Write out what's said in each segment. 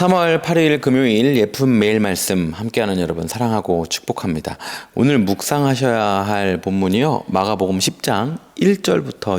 3월 8일 금요일 예쁜 매일 말씀 함께하는 여러분 사랑하고 축복합니다. 오늘 묵상하셔야 할 본문이요. 마가복음 10장 1절부터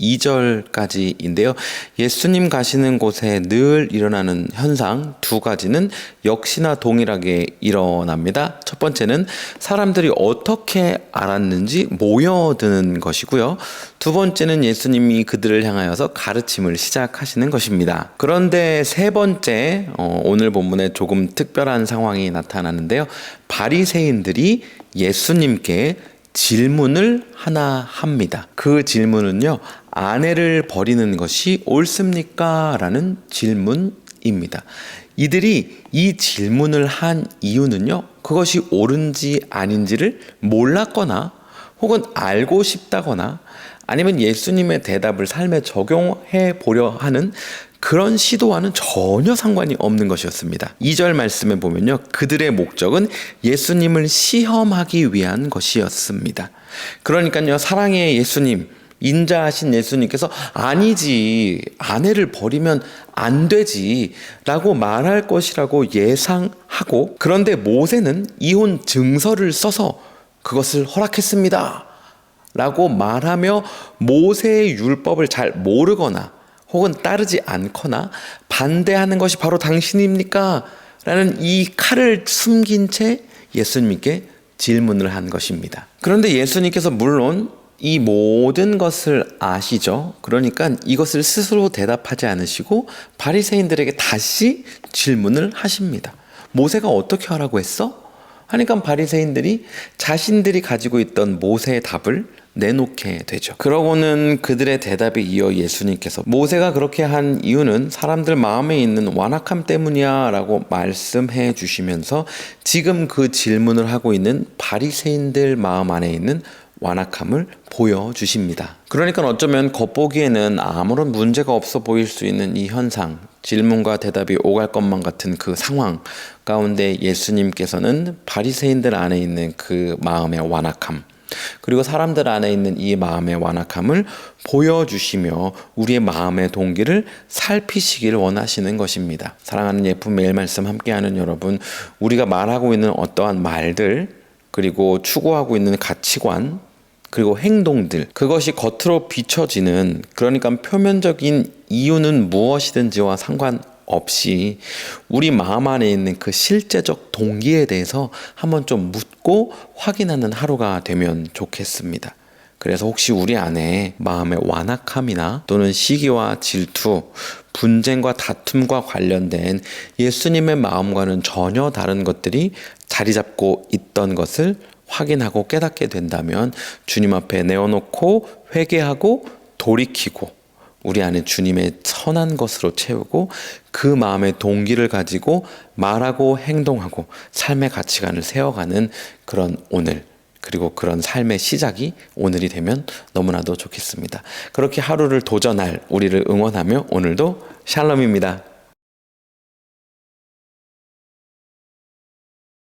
12절까지인데요. 예수님 가시는 곳에 늘 일어나는 현상 두 가지는 역시나 동일하게 일어납니다. 첫 번째는 사람들이 어떻게 알았는지 모여드는 것이고요. 두 번째는 예수님이 그들을 향하여서 가르침을 시작하시는 것입니다. 그런데 세 번째 어, 오늘 본문에 조금 특별한 상황이 나타나는데요. 바리새인들이 예수님께 질문을 하나 합니다. 그 질문은요. 아내를 버리는 것이 옳습니까? 라는 질문입니다. 이들이 이 질문을 한 이유는요. 그것이 옳은지 아닌지를 몰랐거나 혹은 알고 싶다거나 아니면 예수님의 대답을 삶에 적용해 보려 하는 그런 시도와는 전혀 상관이 없는 것이었습니다. 2절 말씀에 보면요. 그들의 목적은 예수님을 시험하기 위한 것이었습니다. 그러니까요. 사랑의 예수님, 인자하신 예수님께서 아니지, 아내를 버리면 안 되지, 라고 말할 것이라고 예상하고, 그런데 모세는 이혼 증서를 써서 그것을 허락했습니다. 라고 말하며 모세의 율법을 잘 모르거나 혹은 따르지 않거나 반대하는 것이 바로 당신입니까? 라는 이 칼을 숨긴 채 예수님께 질문을 한 것입니다. 그런데 예수님께서 물론 이 모든 것을 아시죠. 그러니까 이것을 스스로 대답하지 않으시고 바리새인들에게 다시 질문을 하십니다. 모세가 어떻게 하라고 했어? 하니까 바리새인들이 자신들이 가지고 있던 모세의 답을 내놓게 되죠. 그러고는 그들의 대답에 이어 예수님께서 모세가 그렇게 한 이유는 사람들 마음에 있는 완악함 때문이야 라고 말씀해 주시면서 지금 그 질문을 하고 있는 바리새인들 마음 안에 있는 완악함을 보여주십니다. 그러니까 어쩌면 겉보기에는 아무런 문제가 없어 보일 수 있는 이 현상, 질문과 대답이 오갈 것만 같은 그 상황 가운데 예수님께서는 바리새인들 안에 있는 그 마음의 완악함, 그리고 사람들 안에 있는 이 마음의 완악함을 보여주시며 우리의 마음의 동기를 살피시기를 원하시는 것입니다. 사랑하는 예쁜 매일 말씀 함께하는 여러분, 우리가 말하고 있는 어떠한 말들, 그리고 추구하고 있는 가치관, 그리고 행동들, 그것이 겉으로 비춰지는, 그러니까 표면적인 이유는 무엇이든지와 상관 없이 우리 마음 안에 있는 그 실제적 동기에 대해서 한번 좀 묻고 확인하는 하루가 되면 좋겠습니다. 그래서 혹시 우리 안에 마음의 완악함이나 또는 시기와 질투, 분쟁과 다툼과 관련된 예수님의 마음과는 전혀 다른 것들이 자리 잡고 있던 것을 확인하고 깨닫게 된다면 주님 앞에 내어놓고 회개하고 돌이키고 우리 안에 주님의 선한 것으로 채우고 그 마음의 동기를 가지고 말하고 행동하고 삶의 가치관을 세워가는 그런 오늘 그리고 그런 삶의 시작이 오늘이 되면 너무나도 좋겠습니다. 그렇게 하루를 도전할 우리를 응원하며 오늘도 샬롬입니다.